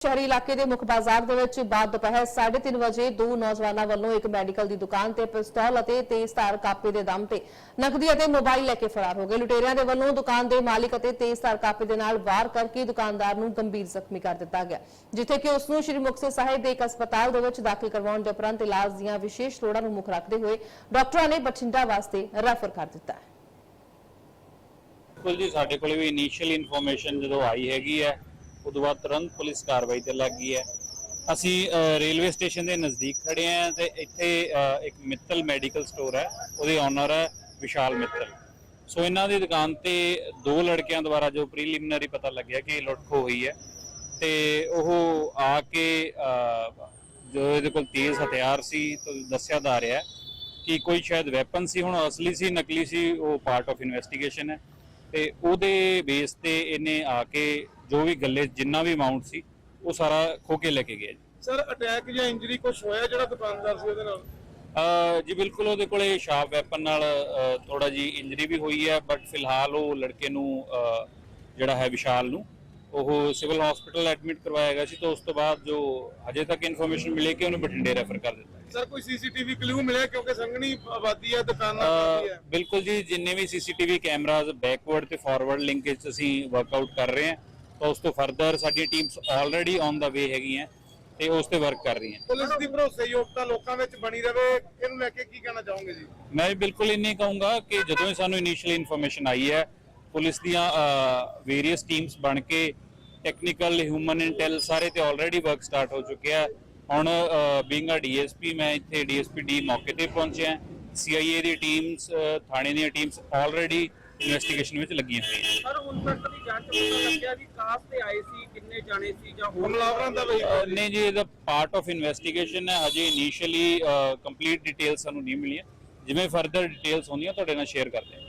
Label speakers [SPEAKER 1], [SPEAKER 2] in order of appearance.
[SPEAKER 1] ਸ਼ਹਿਰੀ ਇਲਾਕੇ ਦੇ ਮੁੱਖ ਬਾਜ਼ਾਰ ਦੇ ਵਿੱਚ ਬਾਅਦ ਦੁਪਹਿਰ 3:30 ਵਜੇ ਦੋ ਨੌਜਵਾਨਾਂ ਵੱਲੋਂ ਇੱਕ ਮੈਡੀਕਲ ਦੀ ਦੁਕਾਨ ਤੇ ਪਿਸਤੌਲ ਅਤੇ ਤੇਜ਼ਧਾਰ ਕਾਪੇ ਦੇ ਦਮ ਤੇ ਨਕਦੀ ਅਤੇ ਮੋਬਾਈਲ ਲੈ ਕੇ ਫਰਾਰ ਹੋ ਗਏ। ਲੁਟੇਰਿਆਂ ਦੇ ਵੱਲੋਂ ਦੁਕਾਨ ਦੇ ਮਾਲਿਕ ਅਤੇ ਤੇਜ਼ਧਾਰ ਕਾਪੇ ਦੇ ਨਾਲ ਵਾਰ ਕਰਕੇ ਦੁਕਾਨਦਾਰ ਨੂੰ ਗੰਭੀਰ ਜ਼ਖਮੀ ਕਰ ਦਿੱਤਾ ਗਿਆ, ਜਿੱਥੇ ਕਿ ਉਸ ਨੂੰ ਸ਼੍ਰੀ ਮੁਕਤਸਰ ਸਾਹਿਬ ਦੇ ਇੱਕ ਹਸਪਤਾਲ ਦੇ ਵਿੱਚ ਦਾਖਲ ਕਰਵਾਉਣ ਦੇ ਉਪਰੰਤ ਇਲਾਜ ਦੀਆਂ ਵਿਸ਼ੇਸ਼ ਲੋੜਾਂ ਨੂੰ ਮੁੱਖ ਰੱਖਦੇ ਹੋਏ ਡਾਕਟਰਾਂ ਨੇ ਬਠਿੰਡਾ ਵਾਸਤੇ ਰੈਫਰ ਕਰ ਦਿੱਤਾ ਹੈ।
[SPEAKER 2] ਬਿਲਕੁਲ ਜੀ, ਸਾਡੇ ਕੋਲ ਵੀ ਇਨੀਸ਼ੀਅਲ ਇਨਫੋਰਮੇਸ਼ਨ ਜਦੋਂ ਆਈ ਹੈਗੀ ਹੈ ਉਦੋਂ ਬਾਅਦ ਤੁਰੰਤ ਪੁਲਿਸ ਕਾਰਵਾਈ ਤੇ ਲੱਗ ਗਈ ਹੈ। ਅਸੀਂ ਰੇਲਵੇ ਸਟੇਸ਼ਨ ਦੇ ਨਜ਼ਦੀਕ ਖੜੇ ਹਾਂ ਤੇ ਇੱਥੇ ਇੱਕ ਮਿੱਤਲ ਮੈਡੀਕਲ ਸਟੋਰ ਹੈ। ਉਹਦੇ ਓਨਰ ਹੈ ਵਿਸ਼ਾਲ ਮਿੱਤਲ। ਸੋ ਇਹਨਾਂ ਦੀ ਦੁਕਾਨ ਤੇ ਦੋ ਲੜਕਿਆਂ ਦੁਆਰਾ ਜੋ ਪ੍ਰੀਲਿਮਿਨਰੀ ਪਤਾ ਲੱਗਿਆ ਕਿ ਲੁੱਟ ਖੋਹ ਹੋਈ ਹੈ ਤੇ ਉਹ ਆ ਕੇ ਜੋ ਇਹਦੇ ਕੋਲ ਤੇਜ਼ ਹਥਿਆਰ ਸੀ ਤਾਂ ਦੱਸਿਆ ਜਾ ਰਿਹਾ ਕਿ ਕੋਈ ਸ਼ਾਇਦ ਵੈਪਨ ਸੀ, ਹੁਣ ਅਸਲੀ ਸੀ, ਨਕਲੀ ਸੀ, ਉਹ ਪਾਰਟ ਆਫ ਇਨਵੈਸਟੀਗੇਸ਼ਨ ਹੈ ਤੇ ਉਹਦੇ ਬੇਸ ਤੇ ਇਹਨੇ ਆ ਕੇ ਜੋ ਵੀ ਗੱਲੇ ਜਿੰਨਾ ਵੀ ਅਮਾਉਂਟ ਸੀ ਉਹ ਸਾਰਾ ਖੋ ਕੇ ਲੈ ਕੇ ਗਿਆ ਜੀ।
[SPEAKER 3] ਸਰ ਅਟੈਕ ਜਾਂ ਇੰਜਰੀ ਕੁਝ ਹੋਇਆ ਜਿਹੜਾ ਦੁਕਾਨਦਾਰ ਸੀ ਉਹਦੇ ਨਾਲ?
[SPEAKER 2] ਅਹ ਜੀ ਬਿਲਕੁਲ ਉਹਦੇ ਕੋਲੇ ਸ਼ਾਰਪ ਵੈਪਨ ਨਾਲ ਥੋੜਾ ਜੀ ਇੰਜਰੀ ਵੀ ਹੋਈ ਹੈ ਬਟ ਫਿਲਹਾਲ ਉਹ ਲੜਕੇ ਨੂੰ ਅਹ, ਜਿਹੜਾ ਹੈ ਵਿਸ਼ਾਲ ਨੂੰ ਉਹ ਸਿਵਲ ਹਸਪੀਟਲ ਐਡਮਿਟ ਕਰਵਾਇਆ ਗਿਆ ਸੀ ਤਾਂ ਉਸ ਤੋਂ ਬਾਅਦ ਜੋ ਹਜੇ ਤੱਕ ਇਨਫੋਰਮੇਸ਼ਨ ਮਿਲੀ ਕਿ ਉਹਨੂੰ ਬਠਿੰਡੇ ਰੈਫਰ ਕਰ ਦਿੱਤਾ
[SPEAKER 3] ਸਰ ਕੋਈ ਸੀਸੀਟੀਵੀ ਕਲੂ ਮਿਲਿਆ ਕਿਉਂਕਿ ਸੰਘਣੀ ਆਬਾਦੀ ਹੈ ਦੁਕਾਨਾਂ ਕਾਫੀ
[SPEAKER 2] ਅਹ
[SPEAKER 3] ਹੈ?
[SPEAKER 2] ਬਿਲਕੁਲ ਜੀ ਜਿੰਨੇ ਵੀ ਸੀਸੀਟੀਵੀ ਕੈਮਰਾਜ਼ ਬੈਕਵਰਡ ਤੇ ਫਾਰਵਰਡ ਲਿੰਕੇਜ ਅਸੀਂ ਵਰਕਆਊਟ ਕਰ ਰਹੇ ਹਾਂ ਉਸ ਤੋਂ ਫਰਦਰ ਸਾਡੀਆਂ teams already on the way ਹੈਗੀਆਂ ਤੇ ਉਸ ਤੇ ਵਰਕ ਕਰ ਰਹੀਆਂ।
[SPEAKER 3] ਪੁਲਿਸ ਦੀ ਭਰੋਸੇਯੋਗਤਾ ਲੋਕਾਂ ਵਿੱਚ ਬਣੀ ਰਵੇ ਇਹਨੂੰ ਲੈ ਕੇ ਕੀ ਕਹਿਣਾ ਚਾਹੋਗੇ ਜੀ?
[SPEAKER 2] ਮੈਂ ਬਿਲਕੁਲ ਇੰਨੇ ਕਹੂੰਗਾ ਕਿ ਜਦੋਂ ਹੀ ਸਾਨੂੰ ਇਨੀਸ਼ੀਅਲ ਇਨਫੋਰਮੇਸ਼ਨ ਆਈ ਹੈ ਪੁਲਿਸ ਦੀਆਂ ਵੇਰੀਅਸ ਟੀਮਸ ਬਣ ਕੇ ਟੈਕਨੀਕਲ ਹਿਊਮਨ ਇੰਟੈਲ ਸਾਰੇ ਤੇ ਆਲਰੇਡੀ ਵਰਕ ਸਟਾਰਟ ਹੋ ਚੁੱਕਿਆ ਹੁਣ ਬੀਇੰਗ ਅ ਡੀਐਸਪੀ ਮੈਂ ਇੱਥੇ ਡੀਐਸਪੀ ਡੀ ਮੌਕੇ ਤੇ ਪਹੁੰਚਿਆ। ਸੀਆਈਏ ਦੀ ਟੀਮਸ ਥਾਣੇ ਦੀਆਂ ਟੀਮਸ ਆਲਰੇਡੀ ਇਨਵੈਸਟੀਗੇਸ਼ਨ ਵਿੱਚ ਲੱਗੀਆਂ ਹੋਈਆਂ
[SPEAKER 4] ਸਰ ਹੁਣ ਤੱਕ ਦੀ ਜਾਂਚ ਪਤਾ ਲੱਗਿਆ ਕਿ ਕਾਸ ਤੇ ਆਏ ਸੀ ਕਿੰਨੇ ਜਾਣੇ ਸੀ ਜਾਂ ਹੋਰ
[SPEAKER 3] ਹਮਲਾਵਰਾਂ ਦਾ
[SPEAKER 2] ਅਹ,
[SPEAKER 3] ਵਹੀਕਲ
[SPEAKER 2] ਨਹੀਂ ਜੀ ਇਹਦਾ ਪਾਰਟ ਆਫ ਇਨਵੈਸਟੀਗੇਸ਼ਨ ਹੈ। ਹਜੇ ਇਨੀਸ਼ੀਅਲੀ ਕੰਪਲੀਟ ਡਿਟੇਲਸ ਸਾਨੂੰ ਨਹੀਂ ਮਿਲੀਆਂ। ਜਿਵੇਂ ਫਰਦਰ ਡਿਟੇਲਸ ਹੁੰਦੀਆਂ ਤੁਹਾਡੇ ਨਾਲ ਸ਼ੇਅਰ ਕਰਦੇ ਹਾਂ।